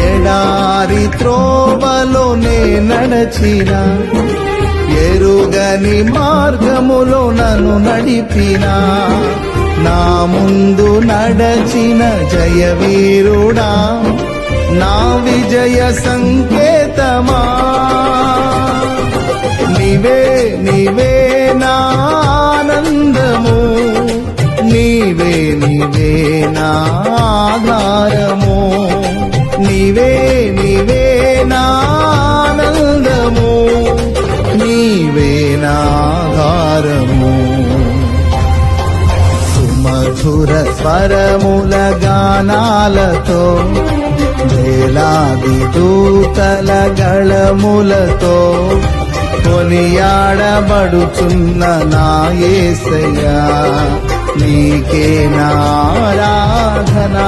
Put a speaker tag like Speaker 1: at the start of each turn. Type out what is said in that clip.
Speaker 1: ఎడారి త్రోవలో నే నడచిన ఎరుగని మార్గములో నన్ను నడిపిన. నా ముందు నడచిన జయవీరుడా నా విజయ సంకేతమా. నీవే నీవే నా ఆనందము నీవే నీవే నా నీవే నీవే నానందము నీవే నాధారము సుమధుర స్వరముల గానాలతో వేలాది దూతల గళములతో కొనియాడబడుచున్న నా నీకే నారాధనా